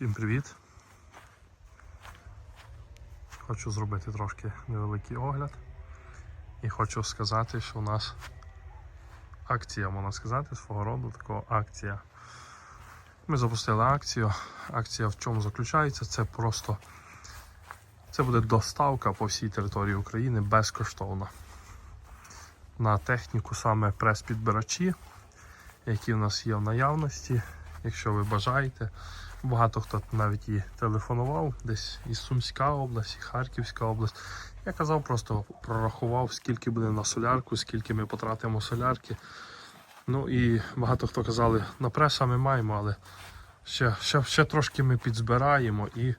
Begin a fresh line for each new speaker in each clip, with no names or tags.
Всім привіт! Хочу зробити трошки невеликий огляд і хочу сказати, що у нас акція, можна сказати, свого роду така акція. Ми запустили акцію. Акція в чому заключається? Це просто це буде доставка по всій території України безкоштовна. На техніку саме прес-підбирачі, які в нас є в наявності. Якщо ви бажаєте, Багато хто навіть і телефонував, десь із Сумська область, і Харківська область. Я казав, просто прорахував, скільки буде на солярку, скільки ми потратимо солярки. Ну і багато хто казали, на преса ми маємо, але ще, ще, ще трошки ми підзбираємо і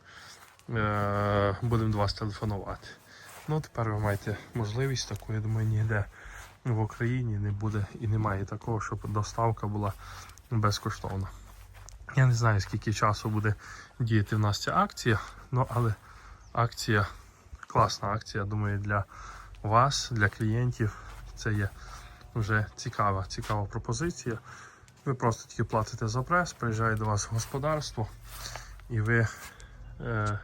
е, будемо до вас телефонувати. Ну, тепер ви маєте можливість таку, я думаю, ніде в Україні не буде і немає такого, щоб доставка була безкоштовна. Я не знаю, скільки часу буде діяти в нас ця акція, ну але акція, класна акція, думаю, для вас, для клієнтів. Це є вже цікава, цікава пропозиція. Ви просто тільки платите за прес, приїжджає до вас господарство, і ви е,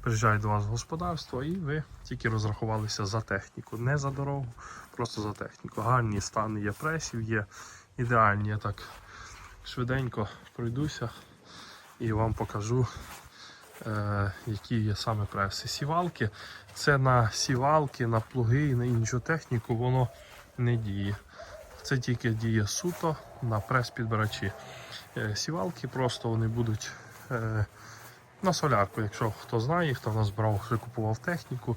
приїжджає до вас господарство, і ви тільки розрахувалися за техніку. Не за дорогу, просто за техніку. Гарні стани є пресів, є ідеальні. Я так швиденько пройдуся і вам покажу, е, які є саме преси. Сівалки. Це на сівалки, на плуги і на іншу техніку воно не діє. Це тільки діє суто на прес-підбирачі. Е, сівалки просто вони будуть е, на солярку. Якщо хто знає, хто нас брав, вже купував техніку,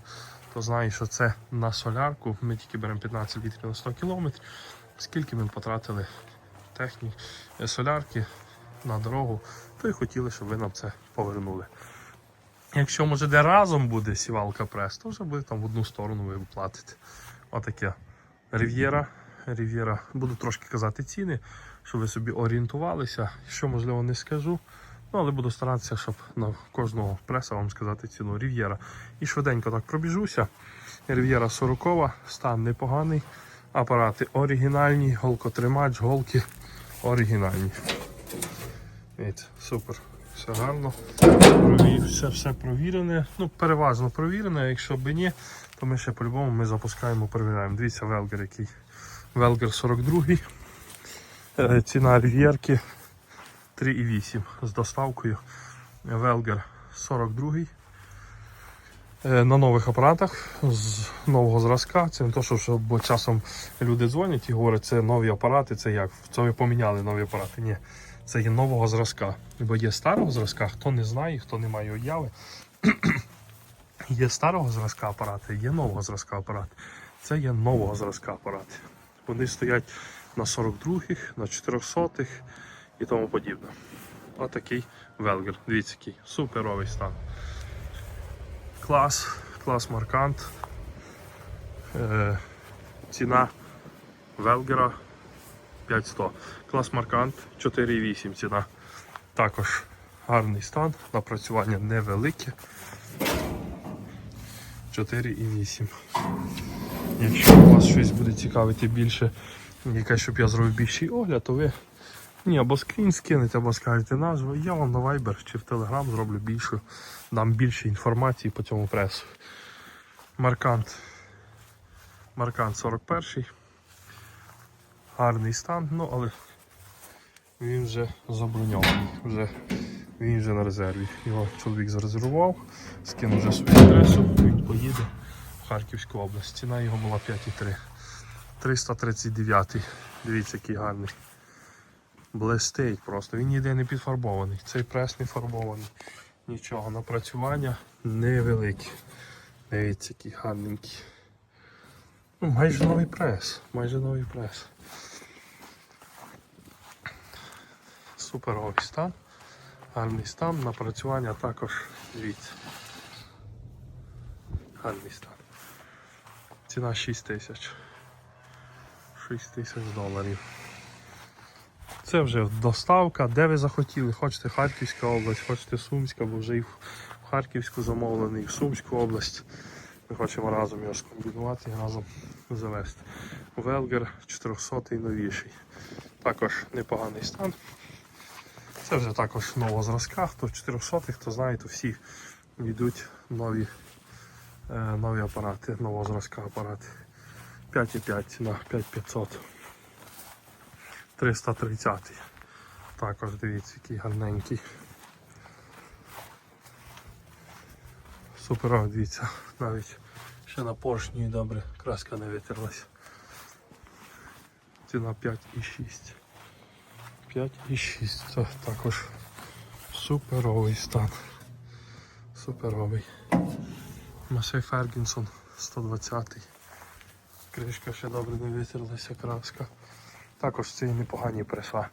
то знає, що це на солярку. Ми тільки беремо 15 літрів на 100 км. Скільки ми потратили технік, е, солярки на дорогу, то й хотіли, щоб ви нам це повернули. Якщо може де разом буде сівалка прес, то вже буде там в одну сторону ви платите. Отаке. Рів'єра. Рів'єра. Буду трошки казати ціни, щоб ви собі орієнтувалися. Що можливо не скажу. Ну, але буду старатися, щоб на кожного преса вам сказати ціну Рів'єра. І швиденько так пробіжуся. Рів'єра 40, стан непоганий. Апарати оригінальні, голкотримач, голки оригінальні. Від, супер, все гарно. Все, все провірене. Ну, переважно провірене. Якщо б ні, то ми ще по-любому ми запускаємо, перевіряємо. Дивіться, Велгер який. Велгер 42. Е, Ціна рів'єрки 3,8 з доставкою. Велгер 42. Е, На нових апаратах з нового зразка. Це не то, що, що бо часом люди дзвонять і говорять, це нові апарати, це як? Це ви поміняли нові апарати. Ні, це є нового зразка. Бо є старого зразка, хто не знає, хто не має уяви. є старого зразка апарати, є нового зразка апарати. Це є нового зразка апарати. Вони стоять на 42-х, на 400-х і тому подібне. Отакий велгер. Дивіться, який суперовий стан. Клас, клас Маркант. Е, ціна Велгера 5100. Клас Маркант 4,8 ціна. Також гарний стан, напрацювання невелике. 4,8. Якщо у вас щось буде цікавити більше, якась, щоб я зробив більший огляд, то ви ні, або скрін скинете, або скажете назву. Я вам на Viber чи в Telegram зроблю більше, дам більше інформації по цьому пресу. Маркант. Маркант 41. Гарний стан, ну але він вже заброньований. Вже, він вже на резерві. Його чоловік зарезервував, скинув вже свою адресу, він поїде в Харківську область. Ціна його була 5,3. 339. Дивіться, який гарний блистить просто. Він ніде не підфарбований. Цей прес не фарбований. Нічого, напрацювання невелике. Дивіться, який гарненький. Ну, майже новий прес. Майже новий прес. Суперовий стан. Гарний стан, напрацювання також дивіться. Гарний стан. Ціна 6 тисяч. 6 тисяч доларів. Це вже доставка, де ви захотіли. Хочете Харківська область, хочете Сумська, бо вже і в Харківську замовлений, і в Сумську область. Ми хочемо разом його скомбінувати і разом завести. Велгер 400 новіший. Також непоганий стан. Це вже також нового зразка, хто 400 хто знає, то всі йдуть нові, е, нові апарати, нового зразка апарати. 5,5 ціна 5500. 330. Також дивіться, який гарненький. Супер, дивіться, навіть ще на поршні добре, краска не витерлась. Ціна 5,6. 5,6. Це також суперовий стан. Суперовий. Масей Фергінсон 120. Кришка ще добре не витерлася, краска. Також це і непогані преса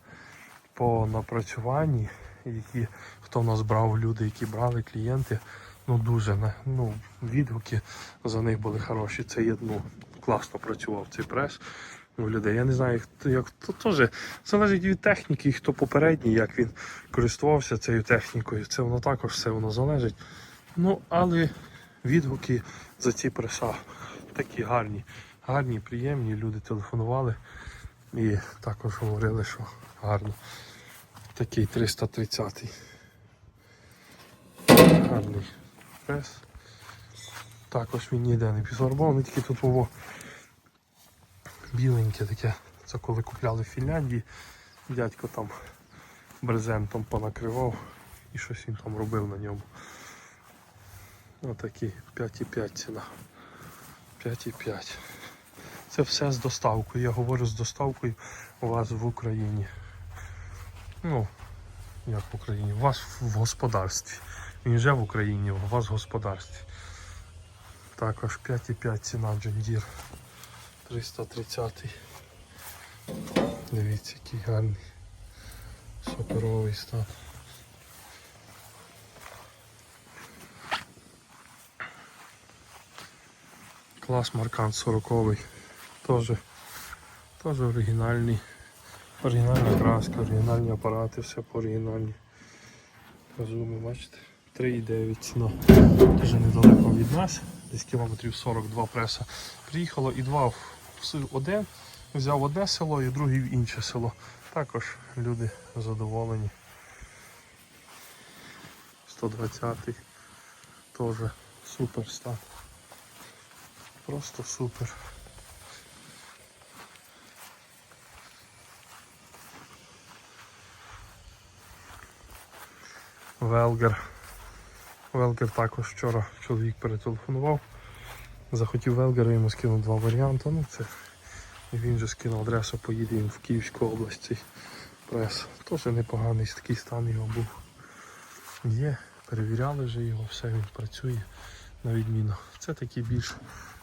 по напрацюванні, які хто в нас брав, люди, які брали клієнти, ну дуже ну, відгуки за них були хороші. Це є, ну, класно працював цей прес у людей. Я не знаю, як то теж залежить від техніки, хто попередній, як він користувався цією технікою. Це воно також все воно залежить. Ну, але відгуки за ці преса такі гарні, гарні, приємні. Люди телефонували і також говорили, що гарно. Такий 330 Гарний прес. Також він ніде не підфарбований, тільки тут воно біленьке таке. Це коли купляли в Фінляндії, дядько там брезентом понакривав і щось він там робив на ньому. Отакий 5,5 ціна. 5,5. Це все з доставкою. Я говорю з доставкою у вас в Україні. Ну, як в Україні? У вас в господарстві. Він вже в Україні, у вас в господарстві. Також 5,5 ціна Deere 330. Дивіться, який гарний. Суперовий стан. Клас Маркант 40 Теж, теж оригінальний. Оригінальна краска, оригінальні апарати, все по оригінальні. Розуми, бачите? 3,9 ціна. Дуже недалеко від нас, десь кілометрів 42 преса. Приїхало і два в один, взяв одне село і другий в інше село. Також люди задоволені. 120-й теж супер стан. Просто супер. Велгер. Велгер також вчора чоловік перетелефонував. Захотів Велгера, йому скинув два варіанти. Ну це він же скинув адресу, поїде він в Київську область. Цей прес. Теж непоганий такий стан його був. Є, перевіряли вже його, все він працює на відміну. Це такі більш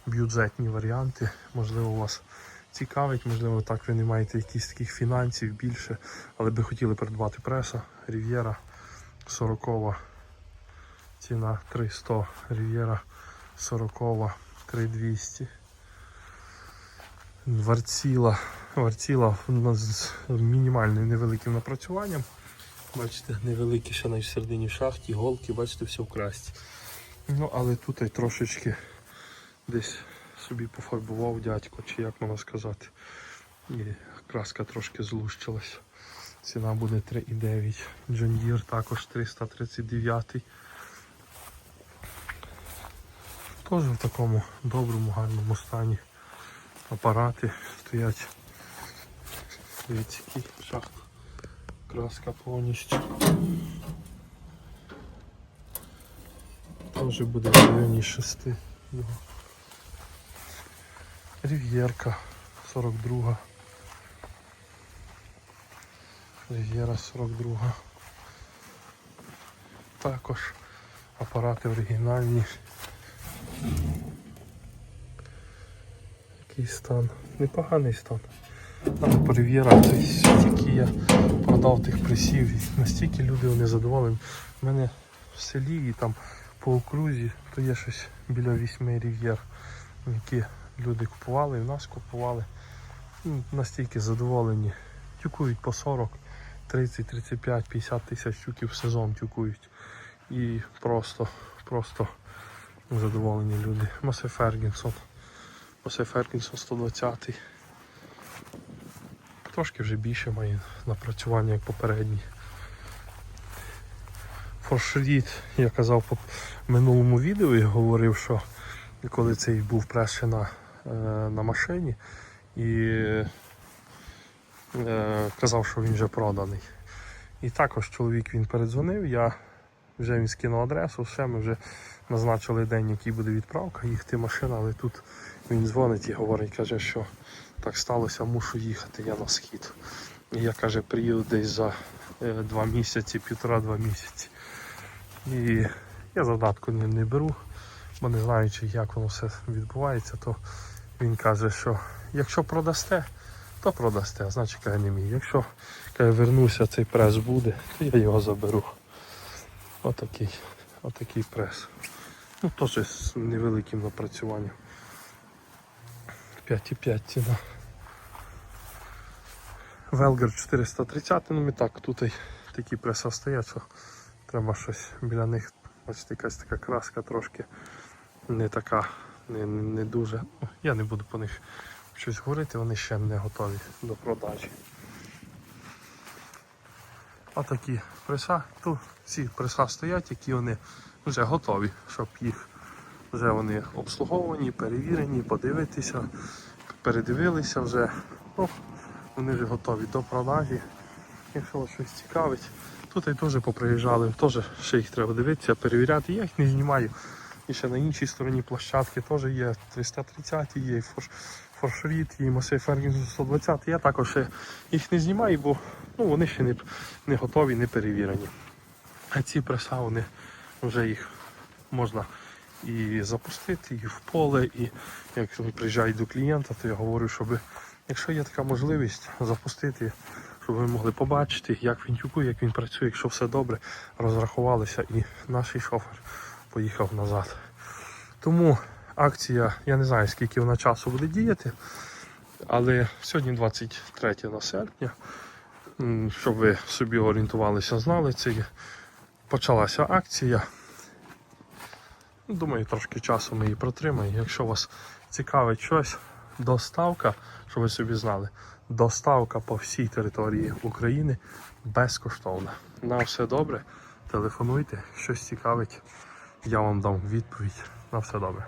бюджетні варіанти. Можливо, вас цікавить, можливо, так ви не маєте якісь таких фінансів більше, але би хотіли придбати преса, Рів'єра 40 ціна 300, Рів'єра 40 3200. Варціла, варціла з мінімальним невеликим напрацюванням. Бачите, невеликі ще в середині шахті, голки, бачите, все в красті. Ну, але тут і трошечки десь собі пофарбував дядько, чи як можна сказати. І краска трошки злущилась. Ціна буде 3,9. John Deere також 339. Теж в такому доброму, гарному стані. Апарати стоять. Дивіться, який. Краска повністю. Теж буде в районі 6 його. Рів'єрка 42. Рів'єра 42. Також апарати оригінальні. Який стан? Непоганий стан. Рів'єра це стільки я продав тих присів, і настільки люди вони задоволені. У мене в селі і там по окрузі то є щось біля вісьми рів'єр, які люди купували і в нас купували. Настільки задоволені. Тюкують по 40, 30, 35, 50 тисяч тюків в сезон тюкують. І просто, просто задоволені люди. Масе Фергінсон. Масе Фергінсон 120. Трошки вже більше має напрацювання як попередній. форшріт, я казав по минулому відео і говорив, що коли цей був прес на, е, на машині і казав, що він вже проданий. І також чоловік він передзвонив, я вже він скинув адресу, все, ми вже назначили день, який буде відправка, їхати машина, але тут він дзвонить і говорить, каже, що так сталося, мушу їхати, я на схід. І я каже, приїду десь за е, два місяці, півтора-два місяці. І я задатку не, не беру, бо не знаючи, як воно все відбувається, то він каже, що якщо продасте, то продасте, значить каже, не мій. Якщо каже, вернуся, цей прес буде, то я його заберу. Отакий, отакий прес. Ну, теж з невеликим напрацюванням. 5,5 ціна. Велгер 430, ну ми так, тут і такі преса стоять, що треба щось біля них, бачите, якась така краска трошки не така, не, не дуже. Ну, Я не буду по них щось говорити, вони ще не готові до продажі. Отакі преса. Тут ці преса стоять, які вони вже готові, щоб їх вже вони обслуговані, перевірені, подивитися, передивилися вже. Ну, вони вже готові до продажі. Якщо вас щось цікавить, тут і теж поприїжджали, теж ще їх треба дивитися, перевіряти. Я їх не знімаю. І ще на іншій стороні площадки теж є 330, є форш, форшріт, і Масей Фергюсон 120. Я також їх не знімаю, бо ну, вони ще не, не готові, не перевірені. А ці преса, вони вже їх можна і запустити, і в поле, і як приїжджають до клієнта, то я говорю, щоб якщо є така можливість запустити, щоб ви могли побачити, як він тюкує, як він працює, якщо все добре, розрахувалися і наш шофер поїхав назад. Тому акція, я не знаю скільки вона часу буде діяти, але сьогодні 23 на серпня, щоб ви собі орієнтувалися, знали це. Почалася акція. Думаю, трошки часу ми її протримаємо. Якщо вас цікавить щось, доставка, щоб ви собі знали, доставка по всій території України безкоштовна. На все добре, телефонуйте, щось цікавить, я вам дам відповідь. На все добре.